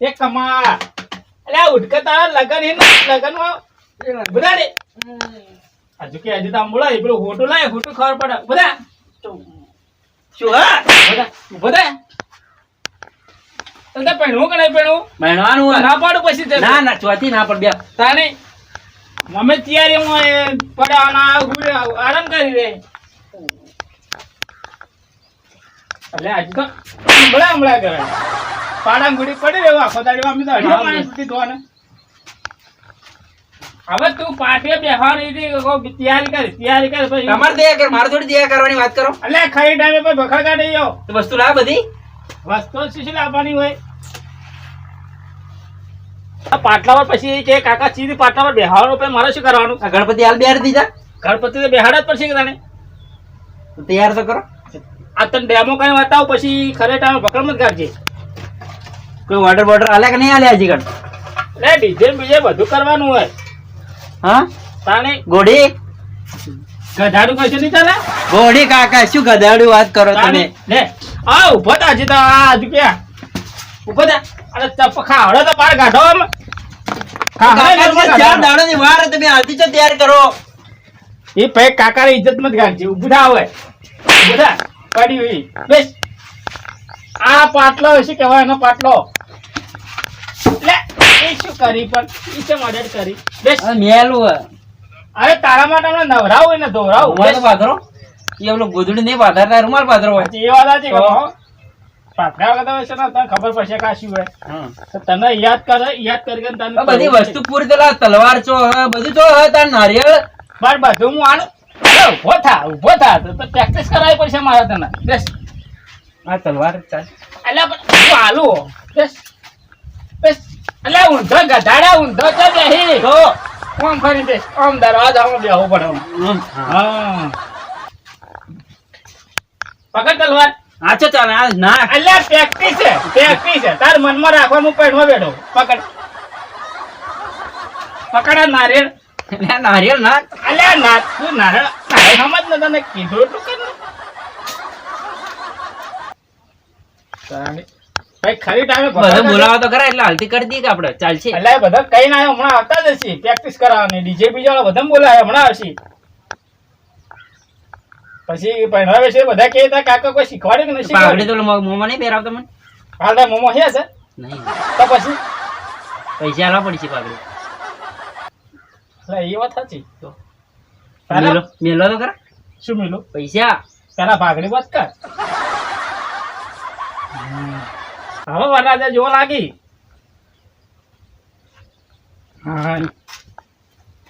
એક કમા અલે આ તારા લગન હે લગન બધા રે. હજુ કે હજુ તો બોલાય. પેલું હોટું લાય હોટું ખબર પડે. બધા. શું હા? બધા. બધા? તને પહેણવું કે નહીં પહેણવું. ના પાડું પછી તે. ના ના ચોથી ના પડ. બે. તાને મમ્મી તૈયારીમાં હું પડવાના આરામ કરી રે. એટલે હજુ તો હમણાં હમણાં કરે. પાડા ગુડી પડી રહ્યો આખો દાડી અમે તો અઢી પાણી સુધી ધોવાને. હવે તું પાટે બેહવાની તૈયારી કર તૈયારી કર પછી. તમારે દયા કર મારે થોડી દયા કરવાની વાત કરો. એટલે ખાઈ ટાઈમે પછી ભખા કાઢી ગયો. તો વસ્તુ લાવ બધી. વસ્તુ શું લાવવાની હોય? પાટલા પર પછી કે કાકા સીધી પાટલા પર બેહાડો પછી મારે શું કરવાનું? ગણપતિ હાલ બેહાડી દીધા. ગણપતિ તો બેહાડ જ પડશે કે તને તૈયાર તો કરો. આ તને ડેમો કઈ બતાવ પછી ખરે ટાઈમે ભકડ મત કાઢજે કોઈ ઓર્ડર બોર્ડર આલે કે નહીં આલે હજી કણ? લે ડીજે બીજે બધું કરવાનું હોય. હા? તાણે ગોડી ગધાડું કશું નહીં ચાલે? ગોડી કાકા શું ગધાડું વાત કરો તમે? લે આ ઊભો તા હજી તો આ હજુ ક્યાં? ઊભો તા અરે ચપ ખાવડો તો કાઢો આમ. કાકા ચાર કાઢો. દાડાની વાર તમે હાલથી ચો તૈયાર કરો. એ ભાઈ કાકાની ઇજ્જત મત ગાંઠજે ઊભું થા હવે. ઊભું થા. પડી હોય બેસ. આ પાટલો શું કહેવાય એનો પાટલો? એ શું કરી પણ? એ છે મદદ કરી. બેસ. મેલું અરે તારા માટે હમણાં નવરાવું હોય ને ધોરાવું રૂમાલ પાથરો એ ઓલો ગોદડું નહીં પાથરતા રૂમાલ પાથરો હોય? એ વાત સાચી કહો વગર છે ને તને ખબર પડશે કે હોય. તો તને યાદ કરે યાદ કરી તને બધી વસ્તુ પૂરી તો તલવાર છો બધું તો હે તાર નારિયેળ? બાર બધું હું આનું ઊભો ઊભો થા ઊભો થા. તો પ્રેક્ટિસ કરાવી પડશે મારે તને. બેસ. આ તલવાર ચાલ. એટલે પણ બેસ. બેસ. અલ્યા ઊંધો ગધાડા ઊંધો છે બેહી તો આમ ફરી દે આમ દરવાજામાં બેહવું પડે. હા. પકડ તલવાર. આ ચાલે આ ના અલ્યા પ્રેક્ટિસ છે પ્રેક્ટિસ છે. તાર મનમાં રાખવા હું પેડમાં બેઠો. પકડ. પકડ આ નારિયેળ. લે, નારિયેળ ના અલ્યા ના તું નારિયેળ સમજ ને તને કીધું એટલું કર. ભાઈ ખરી ટાઈમે બધું બોલાવા તો ખરા એટલે હાલતી કરી દઈએ કે આપણે? ચાલશે. અલ્યા બધા કઈ ના હમણાં આવતા જ હશે. પ્રેક્ટિસ કરાવવાની ડીજે બીજા વાળા બધા બોલાય હમણાં આવશે. પછી પહેરાવે છે બધા કે તા કાકા કોઈ શીખવાડે કે નહીં શીખવાડે? તો મોમાં નહીં પહેરાવતો મને? હાલ તાર મોમો છે નહીં. તો પછી? પૈસા આલવા પડશે એટલે એ વાત સાચી. તો. મેલો? તો ખરા. શું મિલું? પૈસા? પેલા ભાગડી વાત કર. હવે વરરાજા જોવા લાગી. હા.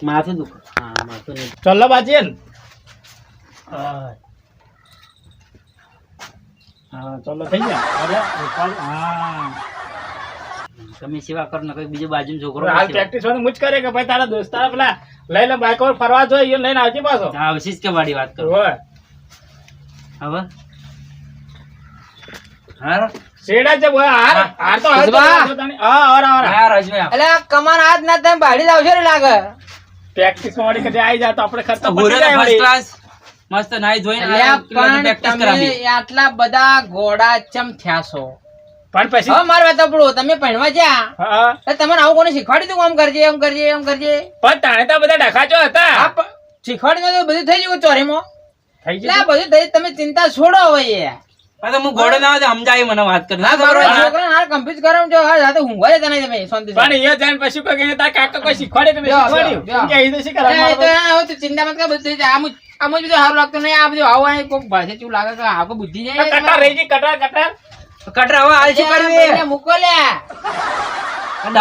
માથું દુખ. હા માથું ચલો બાજી હા. હા, ચલો થઈ ગયા. હા. તમે સેવા કરો ને કોઈ બીજો બાજુ છોકરો હાલ પ્રેક્ટિસ મુજ કરે કે ભાઈ તારા દોસ્તાર પેલા લઈ લે બાઈક પર ફરવા જોઈએ લઈને આવજે પાછો. હા કે વાડી વાત કરો. હોય. હવે? હારો? શેડા છે બોય હાર. હાર તો હાર તો કુસબા. હાર તો તને- હા હાર હાર હા રજભાઈ એટલે કમાન હાથ ના તમે બાળી લાવશો ને લાગે. પ્રેક્ટિસમાં કદી આવી જાય તો આપણે ખર્ચો ભૂરે જાય ફર્સ્ટ ક્લાસ મસ્ત નાઈ ધોઈને અલ્યા આ કિલ્લાની પણ practice કરાવી. તમે આટલા બધા ઘોડા ચમ થયા છો? પણ પછી હવે મારે વાત તમે ભણવા જ્યાં? તમને આવું કોને શીખવાડી દઉં આમ કરજે આમ કરજે આમ કરજે. પણ તાણે તો બધા ડખાચો હતા. શીખવાડી બધું થઈ ગયું ચોરીમાં. થઈ ગયું બધું થઈ તમે ચિંતા છોડો હવે યાર આ તો હું ઘોડો ના સમજાય મને વાત કરી ના ખબર કરો હા સાથે ઊંઘવા જતા નહીં તમે શાંતિ પણ અહીંયા જઈને પછી કોઈ કહે તારા કાકા કોઈ શીખવાડે કે શીખવાડ્યું. કે અહીં તો શી એ તો આ તો ચિંતા મત કર બધું આમ આમ જ બધું સારું લાગતું નહીં આ બધું આવો અહીં કોક ભાષે ચેવું લાગે કે આ બુદ્ધિ આ કટાર રહી ગઈ કટાર કટાર. કટર હવે હાલ શું કરવી? મૂકો લ્યા.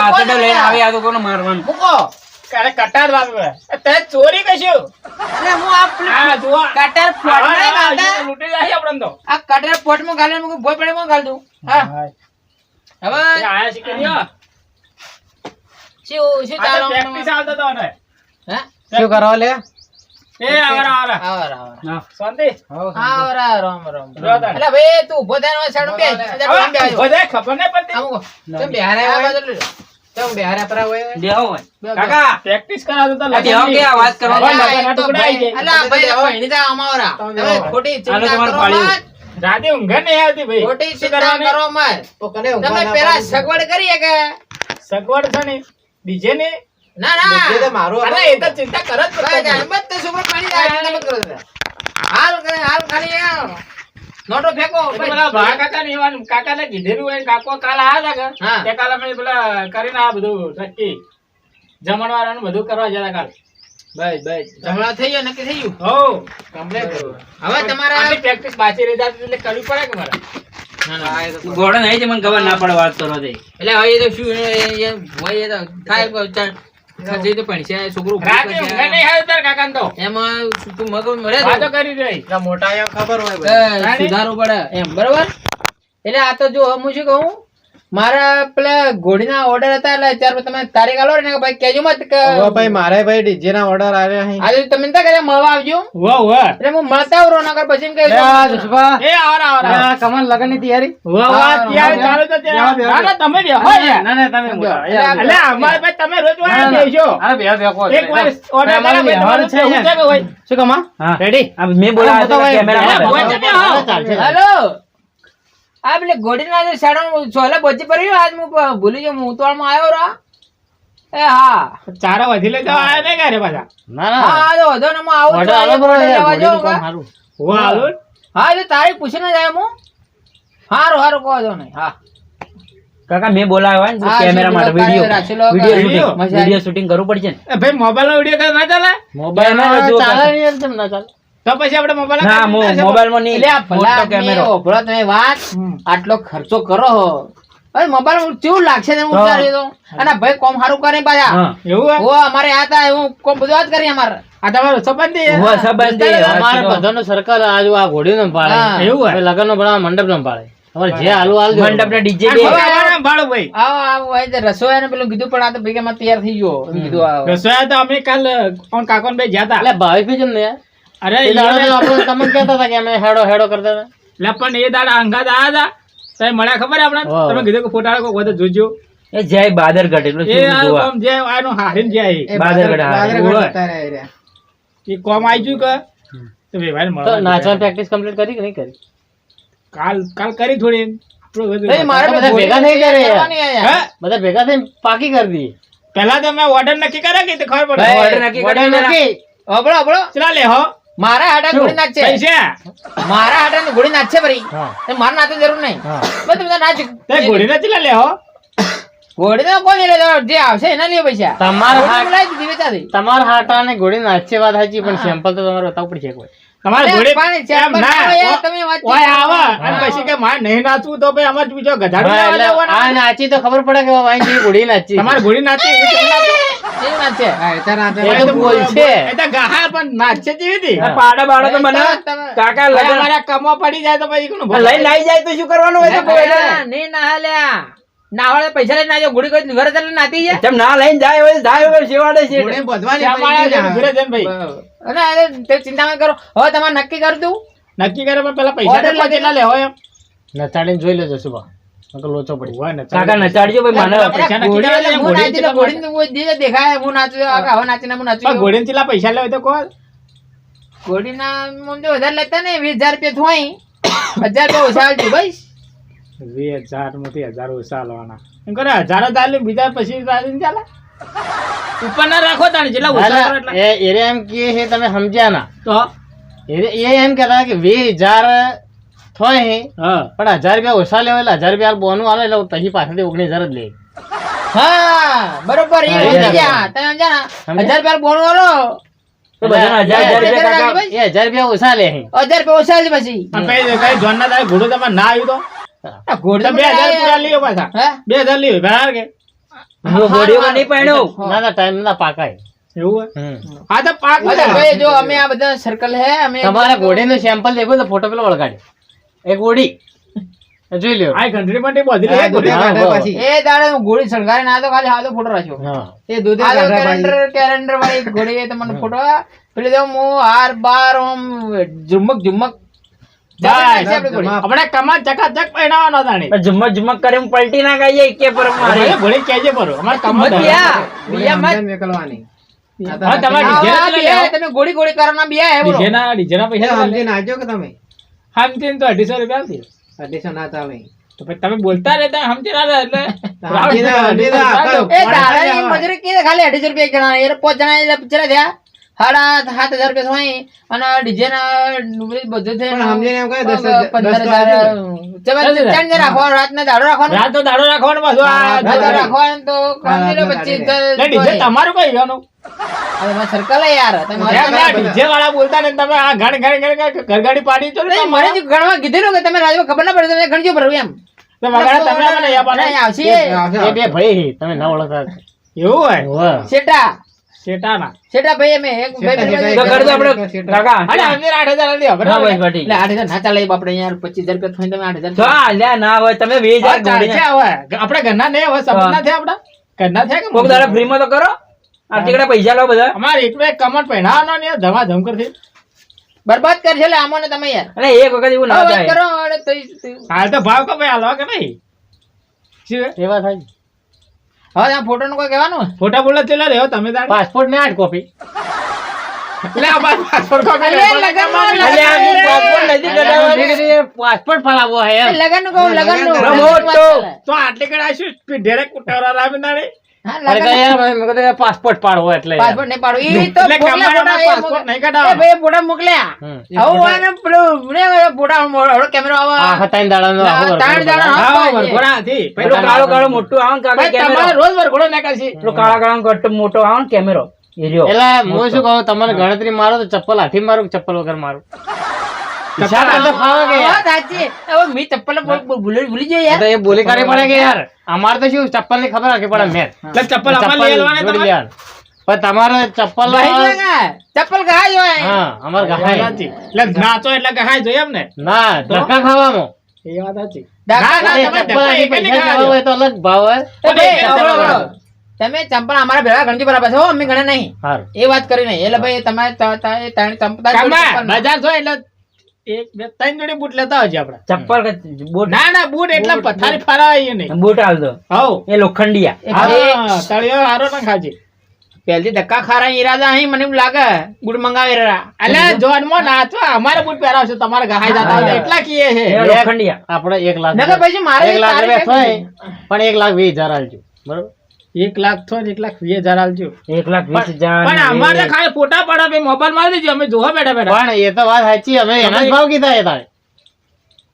આ લઈને આવે આ તો કોને મારવાનું? મૂકો. અરે કટાર લાવે તે ચોરી કશું અને હું આ જો કટાર ફોટ આ- ગાલતા. લૂટી જાય આપણને તો. આ કટાર ફોટમાં ગાલે મૂકું ભોય પડે માં ગાલ દઉં હા હવે આયા શીખી લ્યો. શું શું ચાલો? પ્રેક્ટિસ આવતો તો ને. હે? શું કરો લે? એ આવરા, આવરા. આવર આવર. શાંતિ? આવર રામ રામ. એટલે ભાઈ તું ઊભો થઈને સાઈડ બે ખબર નહીં પડતી. આ બાજુ. કેમ બિહારે પરા હોય? દેવો હોય. બે- બે. કાકા! Practice કરાવતો તો આ બેહો કે વાત કરવા? હવે અલા, લગનના એ તો ટુકડા આવી જાય. અલા, ભાઈ, આ ભાઈની તો તમે તમે ખોટી ચિંતા કરો મત. રાતે ઊંઘ નહીં આવતી ભાઈ. ખોટી ચિંતા કરો મત. તો કને ઊંઘવા તમે પેલા સગવડ કરીએ કે સગવડ છે ને બીજે ને? ના ના. બીજે તો મારું અરે એ તો ચિંતા કરો જ ભાઈ, પડતો જાણ મત તો છોકરો પાણી જાય, મત કરો હાલ કરે, હાલ ખાલી નોટો ફેંકો પેલા ભા કાકા ને એવા કાકા ને કીધેલું હોય કાકો કાલ આ લાગે તે કાલે અમે પેલા કરીને આ બધું નક્કી જમણવાળાનું બધું કરવા જતા કાલ. બસ બસ જમણા થઈ ગયો નક્કી થઈ ગયું? હો કમ્પ્લીટ હવે તમારા પ્રેક્ટિસ બાકી રહી જતી એટલે કરવી પડે કે મારે. ઘોડો નહીં મને ખબર ના પડે વાત કરો એટલે હવે એ તો શું એ- એ હોય એ તો થાય ખાધી તો પણ છે છોકરું રાતે ઊંઘે નહીં આવે તાર કાકા તો. એમાં તું મગજ મળે તો? વાતો કરી રહી. મોટા ખબર હોય સુધારો પડે. એમ બરોબર? એટલે આ તો જો હું શું કહું? મારા પેલા ઘોડીના ઓર્ડર હતા એટલે ત્યાર તમે તારીખ આલો ને કે ભાઈ કેજો મત કે ભાઈ મારે ભાઈ ડીજે ના ઓર્ડર આવ્યા અહીં આજે તમે તો કરે મળવા આવજો. વાહ વાહ એટલે હું મળતા આવું નકર પછી એમ એ આવરા આવરા કમલ લગનની તૈયારી વાહ વાહ તૈયારી ચાલુ તો. ના ના તમે બેહો યાર ના તમે એટલે અમાર ભાઈ તમે રોજ વાળા બેસજો એક વાર order કર્યા ભાઈ તમારે છે કે ભાઈ. શું કમા? રેડી મે બોલા અરે, બે હો. ચાલશે હેલો આ પેલે ઘોડીના જે સાડા છોલે બચી પડ્યું આજ હું ભૂલી ગયો હું ઉતવાળમાં આવ્યો રા એ હા. ચારો વધી લે જવા આયા નહીં ઘરે પાછા. ના ના. હા તો વધો ને હું આવું છું, આલો બરો લેવા જો. વાહ હાલો. હા તો તારીખ પૂછીને જાય હું. હારું હારું કહો જો નહીં હા. કાકા મેં બોલાવ્યો ને કેમેરા માટે શૂટિંગ વિડિયો આવી. વીડિયો શૂટિંગ કરવું પડશે ને. ભાઈ મોબાઈલ નો વીડિયો ના ચાલે? મોબાઈલ ચાલે નહીં ના ચાલે? તો પછી આપણે મોબાઈલ ના મો- મોબાઈલમાં નહીં. ભલા કેમેરો ઓભળો તમે વાત આટલો ખર્ચો કરો હો. અરે મોબાઈલ કેવું લાગશે ને હું. વિચાર્યું તો? અને ભાઈ કોમ સારું કરે પાછા. એવું ઓ અમારે આ તા હું કોમ બધું વાત કરી અમારે. આ તમારો સંબંધી હે? સંબંધી અમારે બધાનો સર્કલ આજુ આ ઘોડીનો પાડે. એવું હે? લગન નો બનાવવા મંડપ નો પાડે. તમારે જે ડીજે ખબર આવવાના ભાડું ભાઈ. આવો આવો રસોઈ ને પેલું કીધું પણ આ તો ભેગામાં તૈયાર થઈ ગયો. કીધું રસોયા તો અમે કાલ કોણ કાકો ને ભાઈ જ્યાં હતા એટલે ભાવેશ ભાઈ ને યાર? અરે આપણે તમને કહેતા હતા કે અમે હેડો હેડો કરતા હતા. એટલે પણ એ દાડા અંગાત આયા હતા. તમે મળ્યા ખબર આપણે તમે કીધું કે ફોટા કોઈ વધુ જોજો. એ જય બાદરગઢ એટલે એ કોમ જે આનું હારીને જાય. બાદરગઢ એ કોમ આવી ગયું કે? તો ભાઈ ભાઈને તો નાચવાની પ્રેક્ટિસ કમ્પ્લીટ કરી કે નહીં કરી? કાલ કાલ કરી થોડી. બધું ભેગા થઈ? બધા ભેગા થઈ પાકી કરી દી પેલા તો મેં ઓર્ડર નક્કી કર્યા કે ખબર પડે? ઓર્ડર નક્કી ઓર્ડર નક્કી. અબળો અબળો ચલા લે હો. મારા હાડા ઘોડી નાચ મારા હાડા ઘોડી નાચ છે ભરી મારા નાતે જરૂર નહીં. બસ તમે નાચ તે ઘોડીને ચલા લે હો. ઘોડી તો કોઈ લે જે આવશે એના લે પૈસા. તમારા ઘોડી હાટ- બોલાવી દે. તમારા હાટા ને ઘોડી નાચે વાત સાચી પણ સેમ્પલ તો તમારે બતાવ પડશે કોઈ તમારે ઘોડી પણ એમ ના તમે વાત ઓય આવા. અને પછી કે મારે નહીં નાચવું તો ભાઈ અમારે બીજો ગધાડું. આ નાચી તો ખબર પડે કે વાંઈ ઘોડી નાચી તમારે ઘોડી નાચી. એવી કેમ નાચે? કેવી નાચ છે એ તો બોલ છે. એ તો ગહાર પણ નાચે કેવી હતી? પાડા બાડા તો મને કાકા લગન અમારા કમવા પડી જાય તો પછી કોનું ભલું? લઈ જાય તો શું કરવાનું હોય તો ના, નહીં ના હાલ્યા. ના આવડે પૈસા લઈને નાચો ગુડી કોઈ ઘરે ચાલીને નાતી જાય જેમ ના લઈને જાય હોય જાય શેવાડે છે. ઘરે ભાઈ. અરે તે ચિંતા ન કરો. હવે તમારે નક્કી કરી દઉં નક્કી કરે પણ પેલા પૈસા કેટલા લેવો એમ. જોઈ લેજો સુભા. નકર લોચો પડી હોય ને, કાકા નચાડજો ભાઈ મને પૈસા કેટલા તો ઘોડીને કોઈ દિવસ દેખાય હું નાચું છું. હવે નાચીને હું નાચું. પણ છું. પૈસા લેવા તો કહો ઘોડીના આમ તો વધારે લેતા ને વીસ હજાર રૂપિયા થોય હજાર રૂપિયા ઓછા આવજો ભાઈ વીસ હજારમાંથી હજાર ઓછા લેવાના એમ કરે હજાર જ આલે બીજા પછી ચાલે ચાલે. ઉપર ના રાખો તાણે જેટલા ઓછા કરો એટલા. એ એરે એમ કે છે તમે સમજ્યા ના. તો? એરે એ એમ કહેતા કે વીસ હજાર થોય હે. હા. પણ હજાર રૂપિયા ઓછા લેવા એટલે હજાર રૂપિયા બોનું આવે એટલે પછી પાછળથી ઓગણીસ હજાર જ લે. હા બરોબર એ સમજી હજાર રૂપિયા બોનું વાળો હજાર હજાર રૂપિયા ઓછા લે હજાર રૂપિયા ઓછા પછી. જોન ના ઘોડું તમારે ના આવ્યું તો? આ બે હજાર પૂરા લઈએ પાછા. બે હજાર લઈએ બરાબર કે? હું નહીં પહેણ્યો ના ના ટાઈમ ના પાકાય એવું હોય? હમ. હા તો પાક બધા. જો અમે આ બધા સર્કલ હે અમે તમારા ઘોડીનું સેમ્પલ દેખો તો ફોટો પેલો વળગાડ્યો એક એ જોઈ લ્યો. આ ઘંટડી માટે બધી લે. હા, એ દાડે હું ગોળી સળગારે ના તો ખાલી હાલો ફોટો રાખ્યો. એ દૂધે કેલેન્ડર કેલેન્ડર વાળી ગોળી એ તમને ફોટો. પેલી તો હું હાર બાર ઓમ ઝુમક ઝુમક. આપણી કમા ચકાચક પહેરાવાનો તાણી. પલટી ના ખાઈએ કે પર મારે? ઘોડી કહેજે પરો. કમા મત. ડીજે ના. તમે ગોળી ગોળી કરવાના બે ડીજેના- ડીજેના પૈસા તો લે. હા સમજીને તો અઢીસો રૂપિયા આપી અઢીસો ના ચાલે તો પછી તમે બોલતા રહેતા સમજી ના રહ્યા એટલે ના, ના, એ. મજૂરી કે ખાલી અઢીસો રૂપિયા એક જણા એ પાંચ જણા એટલે ચલા થયા. સાડા સાત હજાર રૂપિયા થાય. અને ડીજે ના બધું દસ હજાર- પંદર રાખવાનો. રાતના દાડો રાખવાનો રાત તો દાડો રાખવાનો પાછું એટલે રાખવાનો તો તમારું કઈ ગયું હવે મારે સર્કલ યાર તમે વાળા બોલતા ને તમે આ ઘણ ઘણ ઘણ ઘણ ઘરગાડી પાડી તો મને જ ગણવા કીધેલું કે તમે રાજમાં ખબર ના પડે તમે ગણજો ભરવું એમ. તમે મને નહીં, આવશે. એ બે ભાઈ તમે ના ઓળખતા. એવું હોય? શેટા? શેટાના. શેટા ભાઈ અમે એક ભાઈ ભાઈ ભાઈ કરજો આપણે કાકા અરે બટી એટલે ના ચાલે બાપડે યાર પચીસ રૂપિયા થઈને તમે આઠ હજાર જો ના હોય તમે વીસ હા, હજાર હવે. આપણે ઘરના નહીં હવે સંબંધ ના થયા આપણા ઘરના થયા કે કોક દાડા ફ્રી માં તો કરો. આ પૈસા લો બધા. અમારે એકલો એક કમર પહેરાવાનો ને ધમાધમ કરશે. બરબાદ કરશે એટલે આમાં તમે યાર. અરે એક વખત એવું ના થાય. કરો અરે હાલ તો ભાવ કપાઈ હાલવા કે નહીં? શું એ થાય. હવે આ ફોટો નું કોઈ કહેવાનું? ફોટા બોલા ચેલા રહ્યો તમે તાર પાસપોર્ટ ને આઠ કોપી એટલે પાસપોર્ટ કોપી અલ્યા, આ passport નથી કઢાવવાનો. પાસપોર્ટ ફાળવવો હે લગનનું કહું લગનનું તો. આટલી કડા શું? ઢેરેક કુટાવરા રામે નાડે પાસપોર્ટ પાડવો એટલે પાસપોર્ટ નહીં પાડવું. એ તો. નહીં. ભાઈ મોકલ્યા. આવું આને કેમેરો આવે ત્રણ ત્રણ દાડા. પેલું કાળો કાળો મોટું આવે કેમેરો રોજ વરઘોડો નાખાશે પેલું કાળા કાળો મોટો આવે કેમેરો એટલે હું શું કહું તમારે ગણતરી મારો તો ચપ્પલ હાથી મારું ચપ્પલ વગર મારું? હિસાબ કરતા ફાવે કે યાર? સાચી. હવે મેં ચપ્પલ ભૂ- ભૂ- ભૂલી ભૂલી ગયો યાર. એ બોલી કાઢવી પડે કે યાર. અમારે તો શું ચપ્પલની ખબર રાખવી પડે મેં. એટલે ચપ્પલ અમારે લઈ આલવાના તમારે? લેવાનું. પણ તમારે ચપ્પલ ભાઈ જો ને, ચપ્પલ કહા જો હા અમારે ગહાય એટલે નાચો એટલે ગહાય જોઈએ એમ ને ના ધક્કા ખાવામાં એ વાત સાચી. દાખલા ના, તમે ચપ્પલ હોય તો અલગ ભાવ હોય. ચંપલ અમારા ભેળા ગણતી બરાબર છે. હો અમે ગણે નહીં. એ વાત કરી નહીં. એટલે ભાઈ તમારે. બજાર છો એટલે એક બે ત્રણ જોડી બૂટ લેતા આવજે આપણે. ચપ્પલ બૂટ? ના ના બૂટ એટલે પથારી ફરાય નહીં. બૂટ આલ દો. હવ. એ લોખંડિયા હા તળિયો હારો ના ખાજે. પહેલથી ધક્કા ખારા ઈરાદા અહીં મને એમ લાગે ગુડ મંગાવી રહ્યા. એટલે જોનમાં નાચવા અમારે બૂટ પહેરાવશે તમારે ગહાઈ જતા હોય એટલા કીએ છે. લોખંડિયા આપણે એક લાખ નકર પછી મારે એક લાખ પણ એક લાખ વીસ હજાર આલજો. બરોબર? એક લાખ છો એક લાખ વીસ હજાર આલજો. એક લાખ વીસ હજાર પણ અમારે ખાલી ફોટા પાડવા ભાઈ મોબાઈલમાં દેજો અમે જોવા બેઠા બેઠા. પણ એ તો વાત સાચી અમે એના જ ભાવ કીધા એ તારે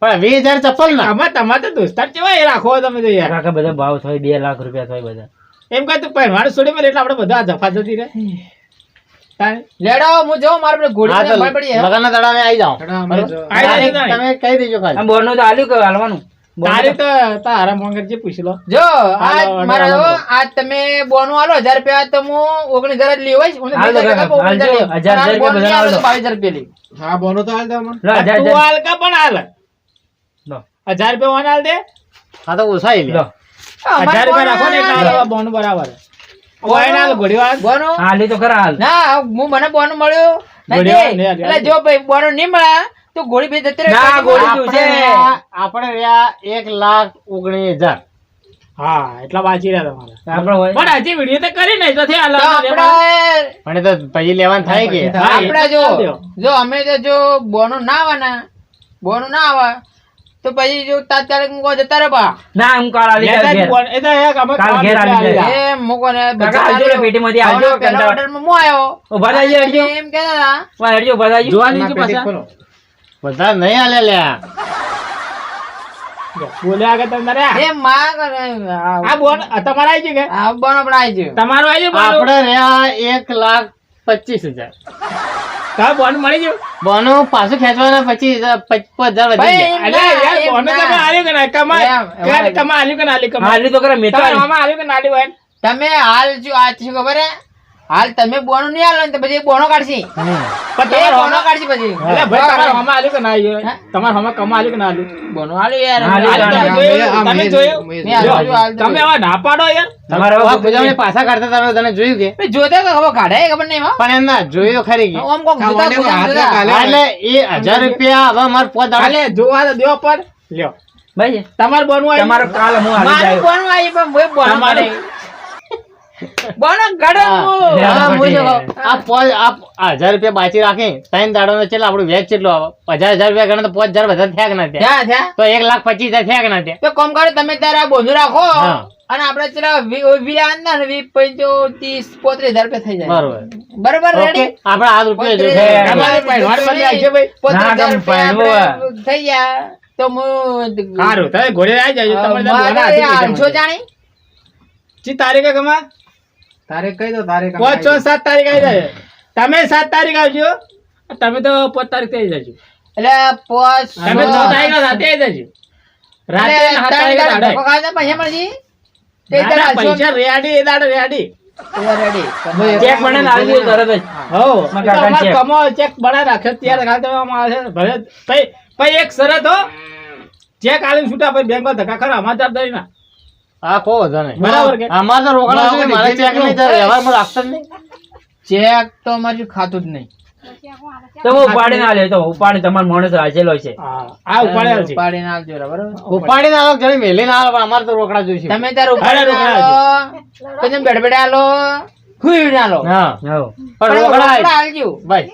પણ વીસ હજાર ચપ્પલ ના. અમે તમારે તો દોસ્તાર કેવા એ રાખો તમે તો યાર. કાકા બધા ભાવ થાય બે લાખ રૂપિયા થાય બધા. એમ કહે તું પહેરવાનું છોડી મેં એટલે આપણે બધા જફા જતી રહે. તારે? લેડો હું જો મારે ઘોડી હા ના ને પડી દાડામાં આવી જાઓ. તમે કહી દેજો ખાલી. બોર્ડ બોરનું તો આલ્યું કે હાલવાનું? તારે તો. તારા મોંઘર પૂછી લો. જો હાલો, આજ મારા આજ તમે બોનું આલો હજાર રૂપિયા તો હું ઓગણીસ હજાર જ લેવાઈશ. હું રૂપિયા હા બોનો તો હાલ દે મને. તું હજાર હજાર. હાલ કા પણ હાલ? લો, હજાર રૂપિયા વાન હાલ દે. હા તો ઓછાઈ લે. લો. અમારે હજાર રૂપિયા રાખો ને એટલે બોનું બરાબર ઓય ના હાલ. ઘોડી હાલી તો ખરા હાલ. ના હું મને બોનું મળ્યું. એટલે જો ભાઈ બોનું નહીં મળે તો ગોળી બે જતી ના, ગોળી આપણે- જોશે. આપણે રહ્યા- એક લાખ ઓગણીસ હજાર. હા એટલા બાકી રહ્યા તમારે. પણ હજી વીડિયો તો કરી નહીં તો થયા તો હાલ આપણે પણ તો પછી લેવાનું થાય કે. આપણે જો જો અમે તો જો બોનું ના આવે ને ના આવે તો પછી જો તાત્કાલિક મૂકો જતા રહે બા. ના હું કાલ આલી જ ઘેર. એ તો એક અમે કાલ ઘેર આવી આવી જાય. જાય. એ મૂકો ને આવવાનો પહેલા કંટાળો. આવ્યો? ભરાઈ એમ કહેતા પાછા? બધા નહીં હાલે લ્યા. બોલ્યા આગળ તમે એ માં કરે. આ બોન તમારે આવી ગયું કે? આ બોનો પણ આવી ગયો. તમારું આવી ગયું આપણે રહ્યા એક લાખ પચીસ હજાર. હા બોન મળી ગયું? બોનો પાછું ખેંચવાના પચીસ હજાર પચપન હજાર બોન ના. તમે આલ્યું કે ના? આલ્યું. કે ના તો ખરા મેં તો આલ્યું કે ના આલ્યું તમે હાલ જો આ ખબર હે? હાલ તમે બોનો નહીં હાલો ને તો પછી બોનો કાઢશી. પણ તમારા બોનો કાઢશી પછી. ભાઈ તમારે હમા આલ્યું કે ના આવ્યું તમારે હમા કમા આલ્યું કે ના આલ્યું? બોનો આલ્યું યાર. તમે. જોયું? તમે આવા ના પાડો યાર. તમારે હવે પાછા કાઢતા તમે તને જોયું કે? જોતા તો ખબર કાઢે ખબર નહીં પણ એમ ના જોયું તો ખરી કોક જોતા એટલે એ હજાર રૂપિયા હવે અમારે પોત જોવા તો દેવો પર લ્યો. ભાઈ તમારે બોનવું? કાલ હું જાય. પણ. બોલો. ગડો? આ પોચ- આ આ રૂપિયા બાકી રાખી. ત્રણ દાડો ચેટલા આપણું વ્યાજ કેટલું આવે. હજાર હજાર રૂપિયા ગણે તો પાંચ હજાર વધારે થયા કે ના થયા? થયા તો એક લાખ પચીસ હજાર થયા કે ના થયા? તો કોમ કરો તમે તારે આ રાખો. અને આપણે ચલો ને રૂપિયા થઈ જાય. બરોબર. બરોબર રેડી આપણે આ રૂપિયા તમારે આવશે ભાઈ. થઈ ગયા. તો હું સારું તમે ઘોડે આવી જાજો. તમારે પૈસા જાણી? ચી તારીખે ગમા તારે કહી દો તારે પાંચ છ સાત તારીખ આવી જાય. તમે સાત તારીખ આવજો. તમે તો પાંચ તારીખ થઈ જજો. એટલે પોચ તમે છ તારીખ રાતે આવી જજો. રાતે સાત તારીખે પૈસા મળજી તે ના, ના, તારા પૈસા રેડી એ દાડે રેડી રેડી ચેક આલી તરત જ. હો. અમારે ચેક. કમો ચેક બનાવી રાખ્યો ત્યારે દેવામાં આવે છે ભલે એક શરત હો. ચેક આલીને છૂટા પછી બેંકમાં ધક્કા ખરા અમારે જવાબદારી ના હા કો બરાબર કે? અમારે તો રોકડા જોઈએ, મારે ચેક નહીં થાય વ્યવહારમાં રાખતા નહીં. ચેક તો અમારું ખાતું જ નહીં. તો ઉપાડી ના આલ્યો તો ઉપાડી તમારો માણસ રાજેલો છે. આ ઉપાડેલ ના રે, બરોબર? ઉપાડીને આવો જરી અમારે તો રોકડા જોઈશે. તમે ત્યારે અરે રોકડા આલો. તમે બેડ બેડ આલો. ભાઈ કે ભાઈ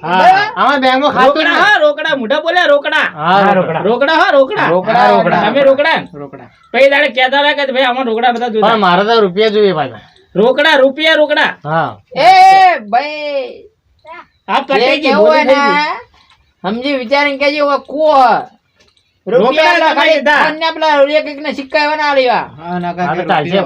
મારે તો રૂપિયા જોઈએ પાછા. રોકડા રૂપિયા રોકડા. હા. એ ભાઈ. આ કેવું હોય ને સમજી વિચારીને કેજો હવે રોકડા રૂપિયા પેલા એક એક ના સિક્કા એવા ના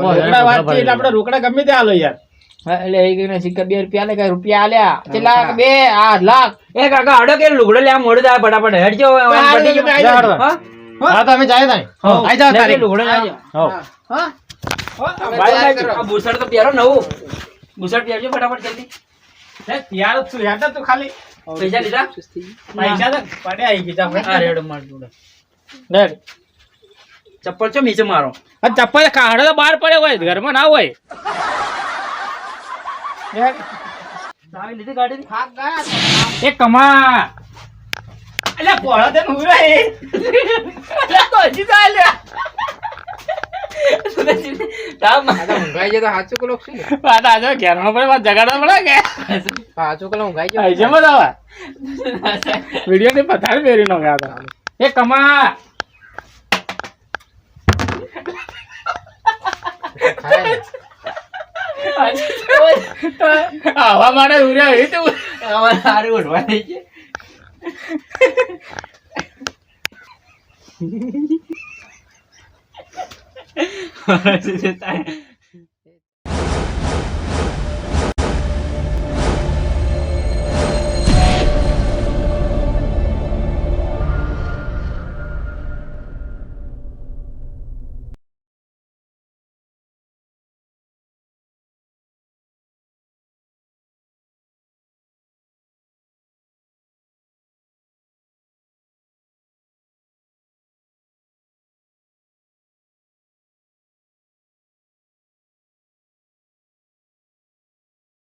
કહો. રોકડા વાત છે એટલે આપણે રોકડા ગમે તે આલો યાર. એટલે એક સિક્કા બે રૂપિયા લે કઈ રૂપિયા આલ્યા? કેટલા બે આઠ લાખ. એ કાકા હડો કે લુગડો લે મોડું થાય ફટાફટ. હેડજો તમે. હા? હા તો અમે જાય તાણી. આઈ જાવ લે લુગડો. હઉ. હા હો, આ ભાઈ લાગી. આ બુશર્ટ તો પહેરો નવું. બુશર્ટ પહેરજો ફટાફટ જલ્દી. તૈયાર છું યાર તું ખાલી. પૈસા લીધા? પૈસા તો પડે આવી ગયા આપણે. હા માર જોડે ચપ્પલ છો નીચે મારો? ચપ્પલ કાઢો તો બહાર પડે હોય ઘરમાં ના હોય. ચાવી લીધી ગાડીની થાક ગયા એ કમા. અલ્યા પોળા તે નુરા એ અલ્યા તો હજી તો આલ્યા. તાવ આ તો ઊંઘાઈ જાય તો સાચું કલો શું લે? આ તો આજે ઘેરનો પડે વાત જગાડો પડે સાચું કલો ઊંઘાઈ જાય આઈ જમો દાવા વિડિયો ની પથારી નો ગયા એ કમા. આવા માટે ઉર્યા એ તો. અમારે સારું ઉઠવા થઈ છે. મારા